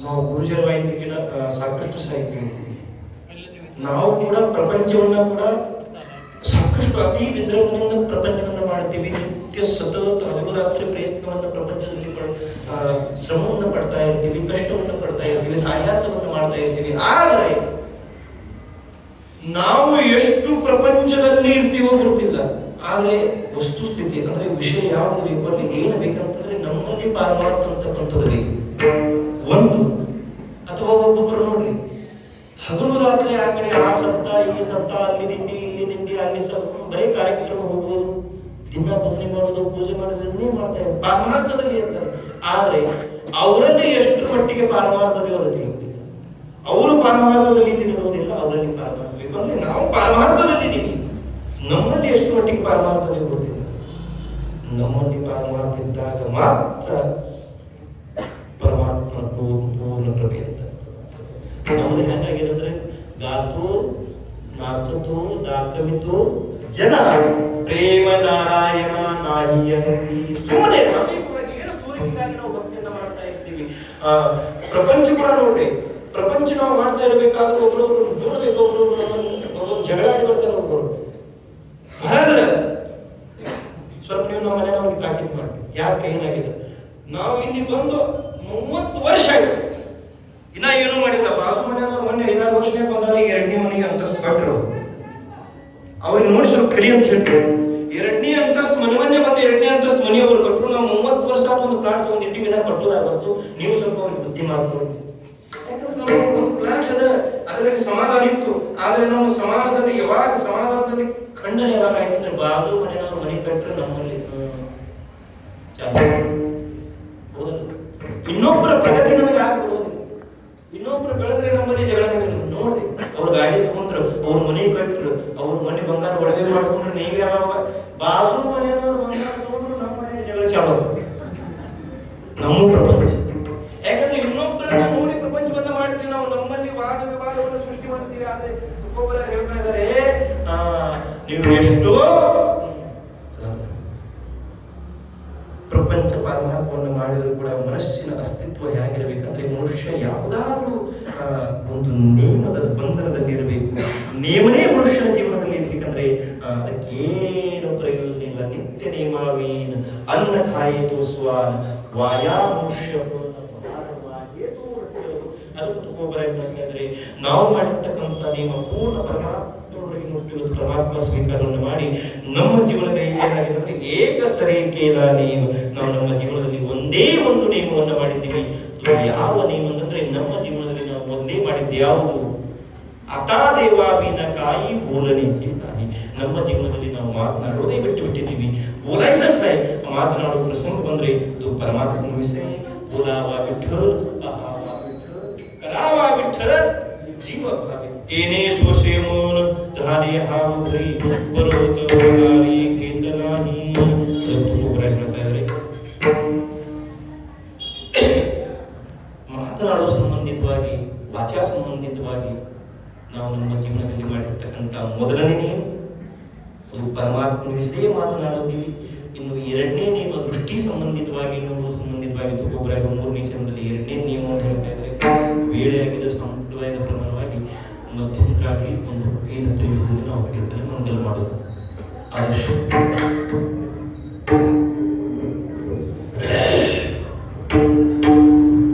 ನಾವು ಗುರುಜರ ಆ, ಸಾಕಷ್ಟು ಸಾಹಿತ್ಯ ನಾವು ಕೂಡ ಪ್ರಪಂಚವನ್ನ ಕೂಡ ಸಾಕಷ್ಟು ಅತಿ ವಿಜೃಂಭಣೆಯಿಂದ ಪ್ರಪಂಚವನ್ನ ಮಾಡ್ತೀವಿ ನಿತ್ಯ ಸತತ ಹಗುರಾತ್ರಿ ಪ್ರಯತ್ನವನ್ನ ಪ್ರಪಂಚದಲ್ಲಿ ಶ್ರಮವನ್ನು ಪಡ್ತಾ ಇರ್ತೀವಿ ಕಷ್ಟವನ್ನು ಪಡ್ತಾ ಇರ್ತೀವಿ ಸಾಹಸವನ್ನು ಮಾಡ್ತಾ ಇರ್ತೀವಿ. ಆದರೆ ನಾವು ಎಷ್ಟು ಪ್ರಪಂಚದಲ್ಲಿ ಇರ್ತೀವೋ ಗೊತ್ತಿಲ್ಲ. ಆದ್ರೆ ವಸ್ತುಸ್ಥಿತಿ ಅಂದ್ರೆ ವಿಷಯ ಯಾವ್ದು ಬೇಕು ಅಲ್ಲಿ ಏನು ಬೇಕಂತಂದ್ರೆ ನಮ್ಮಲ್ಲಿ ಪಾರಮಾರ್ಥ ಒಂದು ಅಥವಾ ಒಬ್ಬೊಬ್ಬರು ನೋಡ್ರಿ ಹಗಲು ರಾತ್ರಿ ಆ ಕಡೆ ಆ ಸಪ್ತ, ಈ ಸಪ್ತ, ಅಲ್ಲಿ ತಿಂಡಿ, ಇಲ್ಲಿ ತಿಂಡಿ, ಅಲ್ಲಿ ಸಪ್ತ ಬರೀ ಕಾರ್ಯಕ್ರಮ ಹೋಗ್ಬೋದು. ದಿನ ಭಜನೆ ಮಾಡೋದು ಪೂಜೆ ಮಾಡೋದು ಇದನ್ನೇ ಮಾಡ್ತಾರೆ ಪಾರಮಾರ್ಥದಲ್ಲಿ ಇರ್ತಾರೆ. ಆದ್ರೆ ಅವರಲ್ಲಿ ಎಷ್ಟು ಮಟ್ಟಿಗೆ ಪಾರಮಾರ್ಥದಲ್ಲಿ ಅವರು ತಿಳಿಯುತ್ತಿಲ್ಲ ಅವರು ಪಾರಮಾರ್ಥದಲ್ಲಿ ತಿಳಿಯುವುದಿಲ್ಲ ಅವರಲ್ಲಿ ಪಾರಮಾರ್ಥ ಅಂದ್ರೆ ನಾವು ಪಾರಮಾರ್ಥದಲ್ಲಿ ಇದ್ದೀವಿ ನಮ್ಮಲ್ಲಿ ಎಷ್ಟು ಮಟ್ಟಿಗೆ ಪಾರಮಾರ್ಥದಲ್ಲಿ ಇರುವುದಿಲ್ಲ? ನಮ್ಮಲ್ಲಿ ಪಾರಮಾರ್ಥ ಇದ್ದಾಗ ಮಾತ್ರ ಅಂತ. ಜನ ಪ್ರೇಮ ನಾರಾಯಣ ಭಕ್ತಿಯನ್ನ ಮಾಡ್ತಾ ಇರ್ತೀವಿ. ಪ್ರಪಂಚ ಕೂಡ ನೋಡ್ರಿ. ಪ್ರಪಂಚ ನಾವು ಮಾಡ್ತಾ ಇರಬೇಕಾದ್ರೆ ಒಬ್ಬರೊಬ್ರು ಜಗಳ ಒಬ್ಬರು ಸ್ವಲ್ಪ ನೀವು ನಮ್ಮ ಮನೆ ನಮಗೆ ತಾಕೀತು ಮಾಡಿ. ಯಾಕೆ ಏನಾಗಿದೆ ನಾವು ಇಲ್ಲಿ ಬಂದು ಮೂವತ್ತು ವರ್ಷ ಇನ್ನ ಏನು ಮಾಡಿಲ್ಲ ಬಾಜು ಮನೆಯವರು ಮೊನ್ನೆ ಐದಾರು ವರ್ಷನೇ ಬಂದಾಗ ಎರಡನೇ ಮನೆಗೆ ಅಂತಸ್ತು ಕಟ್ಟರು ಅವ್ರಿಗೆ ನೋಡಿ ಕಲಿ ಅಂತ ಹೇಳ್ರು ಎರಡನೇ ಅಂತಸ್ತು ಮನೆ ಮೊನ್ನೆ ಬಂದು ಎರಡನೇ ಅಂತಸ್ತು ಮನೆಯವರು ಕಟ್ಟರು ನಾವು ಮೂವತ್ತು ವರ್ಷ ಆದ ಒಂದು ಪ್ಲಾಟ್ ಒಂದು ಇಂಟಿ ಮೇಲೆ ಕಟ್ಟೋದಾಗತ್ತು ನೀವು ಸ್ವಲ್ಪ ಅವ್ರಿಗೆ ಬುದ್ಧಿ ಮಾಡ್ತಾರೆ ಪ್ಲಾಟ್ ಅದ, ಅದರಲ್ಲಿ ಸಮಾಧಾನ ಇತ್ತು. ಆದ್ರೆ ನಮ್ಮ ಸಮಾಜದಲ್ಲಿ ಯಾವಾಗ ಸಮಾಧಾನದಲ್ಲಿ ಖಂಡನೆ ಯಾವಾಗ ಆಯ್ತು ಮನೆ ಮನೆಯವರು ಮನೆ ಕಟ್ಟರೆ ನಮ್ಮಲ್ಲಿ? ಇನ್ನೊಬ್ಬರ ಪ್ರಗತಿ ನಮಗೆ ಆಗ್ಬೋದು ಇನ್ನೊಬ್ರು ಬೆಳೆದ್ರೆ ನಮ್ಮಲ್ಲಿ ಜಗಳ ನಡೆಯಲ್ಲ. ನೋಡಿ ಅವ್ರ ಗಾಡಿ ತಗೊಂಡ್ರು ಅವ್ರ ಮನೆ ಕಟ್ಟರು ಮನೆ ಬಂಗಾರ ಒಡವೆ ಮಾಡ್ಕೊಂಡ್ರೆ ನೀವೇ ಯಾವಾಗ ಬಾಜು ಮನೆಯವರು ಬಂಗಾರ ತಗೊಂಡ್ರು ನಮ್ಮ ಮನೆ ಜಗಳ ಚಾಲು. ನಮ್ಮ ಪ್ರಪಂಚ. ಯಾಕಂದ್ರೆ ಇನ್ನೊಬ್ಬರನ್ನ ನೋಡಿ ಪ್ರಪಂಚವನ್ನ ಮಾಡ್ತೀವಿ ನಾವು, ನಮ್ಮಲ್ಲಿ ವಾದ ವಿವಾದವನ್ನು ಸೃಷ್ಟಿ ಮಾಡ್ತೀವಿ, ಆದ್ರೆ ಒಬ್ಬೊಬ್ಬರ ಹೇಳ್ತಾ ಇದ್ದಾರೆ ನೀವು ಎಷ್ಟು ಪ್ರಪಂಚ ಪರಮಾತ್ಮವನ್ನು ಮಾಡಿದ್ರು ಕೂಡ ಮನಸ್ಸಿನ ಅಸ್ತಿತ್ವ ಹೇಗಿರಬೇಕಂದ್ರೆ ಮನುಷ್ಯ ಯಾವುದಾದ್ರೂ ಒಂದು ನೇಮದ ಬಂಧನದಲ್ಲಿ ಇರಬೇಕು ನೇಮನೇ ಮನುಷ್ಯನ ಇರ್ಬೇಕಂದ್ರೆ ಅದಕ್ಕೇನು ಪ್ರಯೋಜನ ನಿತ್ಯ ನೇಮಾವೀನ್ ಅನ್ನ ಕಾಯಿತು ಸ್ವಾನ್ ವಾಯಾ ಮನುಷ್ಯ ಅದಕ್ಕೆ ಅಂದ್ರೆ ನಾವು ಮಾಡಿರ್ತಕ್ಕಂಥ ನಿಮ್ಮ ಪೂರ್ಣ ಪರಮಾತ್ಮ ಪರಮಾತ್ಮ ಸ್ವೀಕಾರವನ್ನು ಮಾಡಿ ನಮ್ಮ ಜೀವನದಲ್ಲಿ ಏನಾಗಿದೆ ಅಂದ್ರೆ ಏಕ ಸರೇಕೇಲ ನೀವು. ನಾವು ನಮ್ಮ ಜೀವನದಲ್ಲಿ ಒಂದೇ ಒಂದು ನಿಯಮವನ್ನು ಮಾಡಿದ್ದೀವಿ. ಯಾವ ನಿಯಮ ಅಂತಂದ್ರೆ ನಮ್ಮ ಜೀವನದಲ್ಲಿ ನಾವು ಒಂದೇ ಮಾಡಿದ್ದು ಯಾವುದು? ಹತಾ ದೇವಾವಿನ ಕಾಯಿ ಬೋಲನೆಯಿಂದ ನಮ್ಮ ಜೀವನದಲ್ಲಿ ನಾವು ಮಾತನಾಡೋದೇ ಬಿಟ್ಟು ಬಿಟ್ಟಿದ್ದೀವಿ ಬೋಲಾಯ್ತಷ್ಟೇ ಮಾತನಾಡೋ ಪ್ರಸಂಗ ಬಂದ್ರೆ ಇದು ಪರಮಾತ್ಮನ ವಿಷಯ ಬೋಲಾವ ವಿಠಲ್ ಕರಾವ ವಿಠಲ್ ಜೀವ ಏನೇ ಸ್ವಶೇಮೋನ ಧಾರೆ ಹಾವು ಹರಿ ಬರೋತ ಹೋಗಾರಿ ಕೇಂದ್ರನಾನಿ ಸ್ವಲ್ಪ ಒಬ್ಬರಾಗಿ ಹೇಳ್ತಾ ಇದ್ದಾರೆ ಮಾತನಾಡೋ ಸಂಬಂಧಿತವಾಗಿ ವಾಚಾ ಸಂಬಂಧಿತವಾಗಿ ನಾವು ನಮ್ಮ ಜೀವನದಲ್ಲಿ ಮಾಡಿರ್ತಕ್ಕಂಥ ಮೊದಲನೇ ನಿಯಮ ಅದು ಪರಮಾತ್ಮ ವಿಷಯ ಮಾತನಾಡುತ್ತೀವಿ. ಇನ್ನು ಎರಡನೇ ನಿಯಮ ದೃಷ್ಟಿ ಸಂಬಂಧಿತವಾಗಿ ನೋಡುವ ಸಂಬಂಧಿತವಾಗಿ ಒಬ್ಬರಾಗಿ ಮೂರನೇ ಕ್ಷಣದಲ್ಲಿ ಎರಡನೇ ನಿಯಮ ಅಂತ ಹೇಳ್ತಾ ಇದ್ದಾರೆ ವೇಳೆ ಆಗಿದ ಸಂಪ್ರದಾಯದ ಪ್ರಮಾಣವಾಗಿ ಮಧ್ಯಂತರ ಆಗಲಿ ಒಂದು ಹತ್ತು ನಿಮಿಷದಲ್ಲಿ ನಾವು ಕೀರ್ತನೆ ಮಂಗಲ್ ಮಾಡೋದು